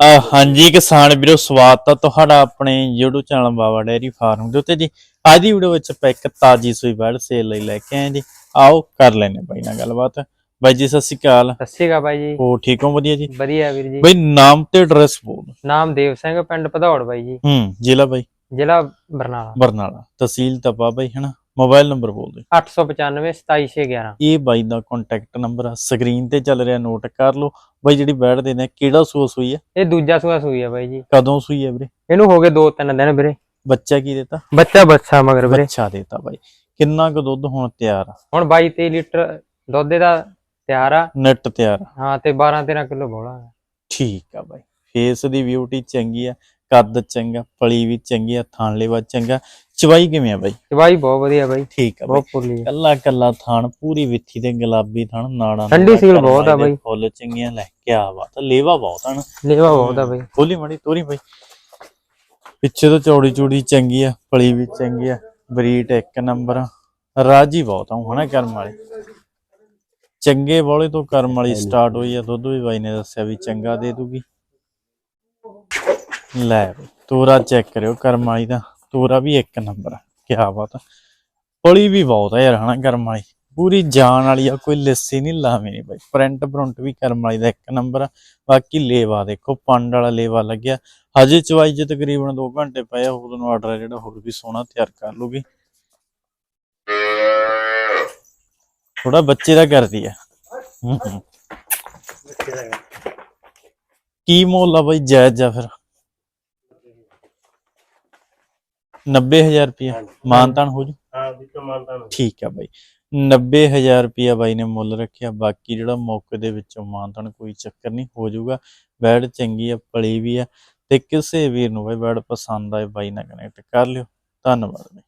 ਅਹ ਹਾਂਜੀ ਕਿਸਾਨ ਵੀਰੋ ਸਵਾਗਤ ਹੈ ਤੁਹਾਡਾ ਆਪਣੇ YouTube channel Baba dairy farm ਦੇ ਉੱਤੇ ਜੀ। ਅੱਜ ਦੀ ਵੀਡੀਓ ਵਿੱਚ ਆਪਾਂ ਇੱਕ ਤਾਜੀ ਸੂਈ ਬੈੜ ਸੇਲ ਲਈ ਲੈ ਕੇ ਆਏ ਜੀ। ਆਓ ਕਰ ਲੈਨੇ ਬਾਈ ਨਾਲ ਗੱਲਬਾਤ। ਬਾਈ ਜੀ ਸਤਿ ਸ਼੍ਰੀ ਅਕਾਲ। ਸਤਿ ਸ਼੍ਰੀ ਅਕਾਲ ਬਾਈ ਜੀ। ਹੋ ਠੀਕ ਹੋ? ਵਧੀਆ ਜੀ। ਵਧੀਆ ਵੀਰ ਜੀ। ਬਾਈ ਨਾਮ ਤੇ ਐਡਰੈਸ ਬੋਲ। ਨਾਮ ਦੇਵ ਸਿੰਘ ਪਿੰਡ ਭਦੌੜ ਬਾਈ ਜੀ। ਹੂੰ ਜ਼ਿਲ੍ਹਾ ਬਾਈ। ਜ਼ਿਲ੍ਹਾ ਬਰਨਾਲਾ। ਬਰਨਾਲਾ। ਤਹਿਸੀਲ ਤਪਾ ਬਾਈ ਹਨਾ? ਮੋਬਾਈਲ ਨੰਬਰ ਬੋਲ ਦੇ। 895 27611 ਇਹ ਬਾਈ ਦਾ ਕੰਟੈਕਟ ਨੰਬਰ ਆ ਸਕਰੀਨ ਤੇ ਚੱਲ ਰਿਹਾ ਨੋਟ ਕਰ ਲਓ। ਬਾਈ ਜਿਹੜੀ ਬੈੜ ਦੇ ਨੇ ਕਿਹੜਾ ਸੂਆ ਸੂਈ ਹੈ ਇਹ ਦੂਜਾ ਸੂਆ ਸੂਈ ਆ ਬਾਈ ਜੀ। ਕਦੋਂ ਸੂਈ ਹੈ ਵੀਰੇ? ਇਹਨੂੰ ਹੋ ਗਏ 2-3 ਦਿਨ ਵੀਰੇ। ਬੱਚਾ ਕੀ ਦਿੱਤਾ? ਬੱਚਾ ਬੱਚਾ ਮਗਰ ਵੀਰੇ। ਬੱਚਾ ਦਿੱਤਾ ਬਾਈ। ਕਿੰਨਾ ਕੁ ਦੁੱਧ ਹੁਣ ਤਿਆਰ ਆ? ਹੁਣ 22-23 ਲੀਟਰ ਦੁੱਧ ਦਾ ਤਿਆਰ ਆ। ਨੈਟ ਤਿਆਰ ਆ। ਹਾਂ ਤੇ 12-13 ਕਿਲੋ ਬੋਲਾ ਠੀਕ ਆ ਬਾਈ। ਫੇਸ ਦੀ ਬਿਊਟੀ ਚੰਗੀ ਆ ਕੱਦ ਚੰਗਾ ਪਲੀ ਵੀ ਚੰਗੀ ਆ ਥਾਣ ਲੈਵਾ ਚੰਗਾ। ਚਵਾਈ ਕਿਵੇਂ ਆ ਬਾਈ? ਚਵਾਈ ਬਹੁਤ ਵਧੀਆ ਬਾਈ। ਠੀਕ ਆ ਬਹੁਤ ਫੁੱਲੀ ਆ। ਕੱਲਾ ਕੱਲਾ ਥਾਣ ਪੂਰੀ ਵਿੱਥੀ ਤੇ ਗੁਲਾਬੀ ਥਾਣ ਨਾੜਾਂ ਠੰਡੀ ਸੀਲ ਬਹੁਤ ਆ ਬਾਈ। ਫੁੱਲ ਚੰਗੀਆਂ ਲੈ ਕੇ ਆ ਬਾਤ ਲੇਵਾ ਬਹੁਤ ਹਨ ਲੇਵਾ ਬਹੁਤ ਆ ਬਾਈ। ਖੋਲੀ ਮੜੀ ਤੋਰੀ ਬਾਈ। ਪਿੱਛੇ ਤੋਂ ਚੌੜੀ ਚੂੜੀ ਚੰਗੀ ਆ ਪਲੀ ਵੀ ਚੰਗੀ ਆ ਬਰੀਟ ਇੱਕ ਨੰਬਰ ਆ। ਰਾਜੀ ਬਹੁਤ ਆ ਹਨਾ ਕਰਮ ਵਾਲੇ। ਚੰਗੇ ਬੋਲੇ ਤੋਂ ਕਰਮ ਵਾਲੀ ਸਟਾਰਟ ਹੋਈ ਆ। ਦੁੱਧ ਵੀ ਬਾਈ ਨੇ ਦੱਸਿਆ ਵੀ ਚੰਗਾ ਦੇ ਦੂਗੀ। ਲੈ ਤੋਰਾ ਚੈੱਕ ਕਰਿਓ ਕਰਮ ਵਾਲੀ ਦਾ। ਤੋਰਾ ਵੀ ਇੱਕ ਨੰਬਰ ਆ ਕਿਆ ਬਾਤ ਆ। ਪਲੀ ਵੀ ਬਹੁਤ ਆ ਯਾਰ ਹਨਾ ਕਰਮ ਵਾਲੀ। ਪੂਰੀ ਜਾਨ ਵਾਲੀ ਆ ਕੋਈ ਲੱਸੀ ਨਹੀਂ ਲਾਵੇਂ ਨਹੀਂ ਬਾਈ। ਪ੍ਰਿੰਟ ਪ੍ਰਿੰਟ ਵੀ ਕਰਮ ਵਾਲੀ ਦਾ ਇੱਕ ਨੰਬਰ ਆ। ਬਾਕੀ ਲੇਵਾ ਦੇਖੋ ਪੰਡ ਵਾਲਾ ਲੇਵਾ ਲੱਗਿਆ। ਹਜੇ ਚਵਾਈ ਚ ਤਕਰੀਬਨ 2 ਘੰਟੇ ਪਏ ਆ ਉਹਦੋਂ ਨੂੰ ਆਰਡਰ ਜਿਹੜਾ ਹੋਰ ਵੀ ਸੋਹਣਾ ਤਿਆਰ ਕਰ ਲੂਗੀ ਥੋੜਾ ਬੱਚੇ ਦਾ ਕਰਦੀ ਆ। ਹੂੰ ਹੂੰ। ਕੀ ਮੁੱਲ ਆ ਬਾਈ ਜਾਇਜ਼ ਜਾ ਫਿਰ। 90000 ਰੁਪਇਆ। ਮਾਨਤਾਨ ਹੋ ਜੂ? ਹਾਂ ਵੀ ਠੀਕ ਆ ਬਾਈ। 90000 ਰੁਪਇਆ ਬਾਈ ਨੇ ਮੁੱਲ ਰੱਖਿਆ। ਬਾਕੀ ਜਿਹੜਾ ਮੌਕੇ ਦੇ ਵਿੱਚੋਂ ਮਾਨਤਾਨ ਕੋਈ ਚੱਕਰ ਨਹੀਂ ਹੋ ਜਾਊਗਾ ਬੈਡ ਚੰਗੀ ਆ ਪਲੀ ਵੀ ਆ। ਤੇ ਕਿਸੇ ਵੀਰ ਨੂੰ ਬਾਈ ਬੈਡ ਪਸੰਦ ਆਏ ਬਾਈ ਨਾਲ ਕਨੈਕਟ ਕਰ ਲਿਓ। ਧੰਨਵਾਦ ਬਾਈ।